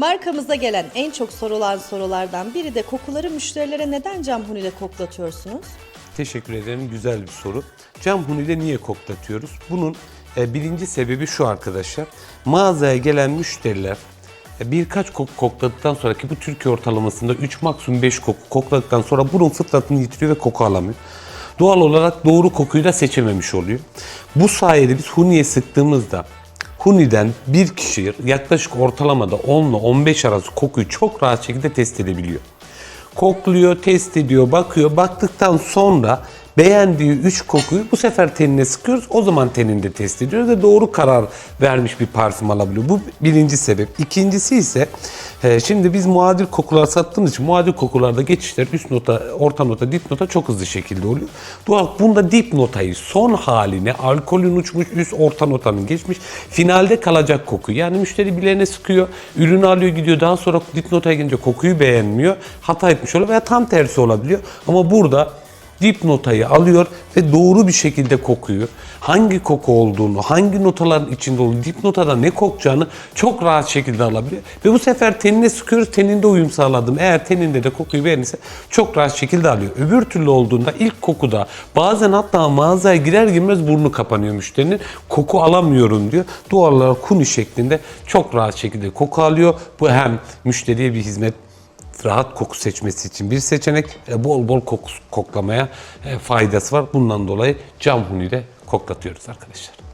Markamıza gelen en çok sorulan sorulardan biri de kokuları müşterilere neden cam hunile koklatıyorsunuz? Teşekkür ederim. Güzel bir soru. Cam hunile niye koklatıyoruz? Bunun e, birinci sebebi şu arkadaşlar. Mağazaya gelen müşteriler e, birkaç koku kokladıktan sonra ki bu Türkiye ortalamasında 3 maksimum 5 koku kokladıktan sonra burun fıtratını yitiriyor ve koku alamıyor. Doğal olarak doğru kokuyu da seçememiş oluyor. Bu sayede biz huniye sıktığımızda Huni'den bir kişi yaklaşık ortalamada 10 ile 15 arası kokuyu çok rahat şekilde test edebiliyor kokluyor, test ediyor, bakıyor. Baktıktan sonra beğendiği 3 kokuyu bu sefer tenine sıkıyoruz. O zaman teninde test ediyoruz ve doğru karar vermiş bir parfüm alabiliyor. Bu birinci sebep. İkincisi ise e, şimdi biz muadil kokular sattığımız için muadil kokularda geçişler üst nota, orta nota, dip nota çok hızlı şekilde oluyor. Doğal bunda dip notayı son haline alkolün uçmuş üst orta notanın geçmiş finalde kalacak koku. Yani müşteri bileğine sıkıyor, ürünü alıyor gidiyor daha sonra dip notaya gelince kokuyu beğenmiyor. Hata etmiş oluyor veya tam tersi olabiliyor. Ama burada dip notayı alıyor ve doğru bir şekilde kokuyu, hangi koku olduğunu, hangi notaların içinde olduğunu, dip notada ne kokacağını çok rahat şekilde alabiliyor. Ve bu sefer tenine sıkıyoruz, teninde uyum sağladım. Eğer teninde de kokuyu beğenirse çok rahat şekilde alıyor. Öbür türlü olduğunda ilk kokuda bazen hatta mağazaya girer girmez burnu kapanıyor müşterinin. Koku alamıyorum diyor. Doğal olarak kuni şeklinde çok rahat şekilde koku alıyor. Bu hem müşteriye bir hizmet rahat koku seçmesi için bir seçenek. E, Bol bol koku koklamaya e, faydası var. Bundan dolayı cam huniyle koklatıyoruz arkadaşlar.